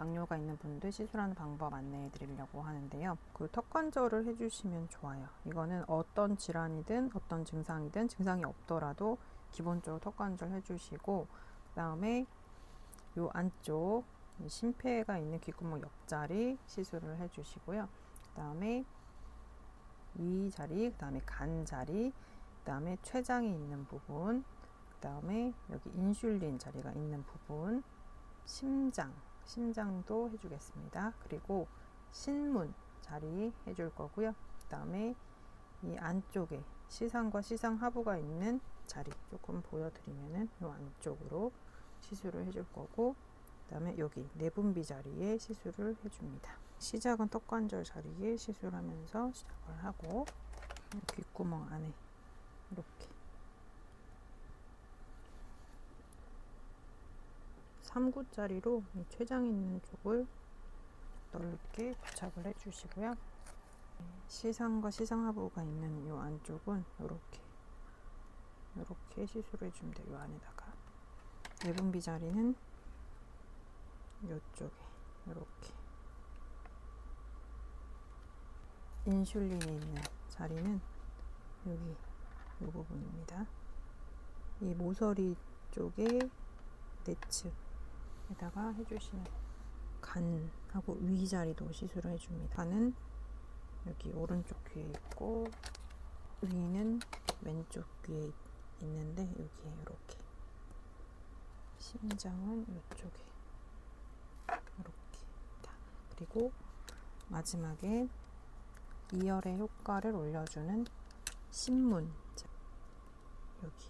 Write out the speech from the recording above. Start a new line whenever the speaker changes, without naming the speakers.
당뇨가 있는 분들 시술하는 방법 안내해 드리려고 하는데요. 그 턱 관절을 해주시면 좋아요. 이거는 어떤 질환이든 어떤 증상이든 증상이 없더라도 기본적으로 턱 관절 해주시고 그 다음에 요 안쪽 이 심폐가 있는 귓구멍 옆자리 시술을 해주시고요. 그 다음에 위 자리, 그 다음에 간 자리, 그 다음에 췌장이 있는 부분, 그 다음에 여기 인슐린 자리가 있는 부분, 심장, 심장도 해주겠습니다. 그리고 신문 자리 해줄 거고요. 그 다음에 이 안쪽에 시상과 시상 하부가 있는 자리 조금 보여드리면은 이 안쪽으로 시술을 해줄 거고 그 다음에 여기 내분비 자리에 시술을 해줍니다. 시작은 턱관절 자리에 시술하면서 시작을 하고 귓구멍 안에 이렇게 3구짜리로 췌장 있는 쪽을 넓게 부착을 해주시고요. 시상과 시상하부가 있는 이 안쪽은 이렇게 이렇게 시술해 주면 돼요. 이 안에다가 내분비 자리는 이쪽에 이렇게 인슐린이 있는 자리는 여기 이 부분입니다. 이 모서리 쪽에 네 츠에다가 해주시는 간하고 위 자리도 시술을 해줍니다. 간은 여기 오른쪽 귀에 있고 위는 왼쪽 귀에 있는데 여기에 이렇게 심장은 이쪽에 이렇게 다 그리고 마지막에 이열의 효과를 올려주는 신문 여기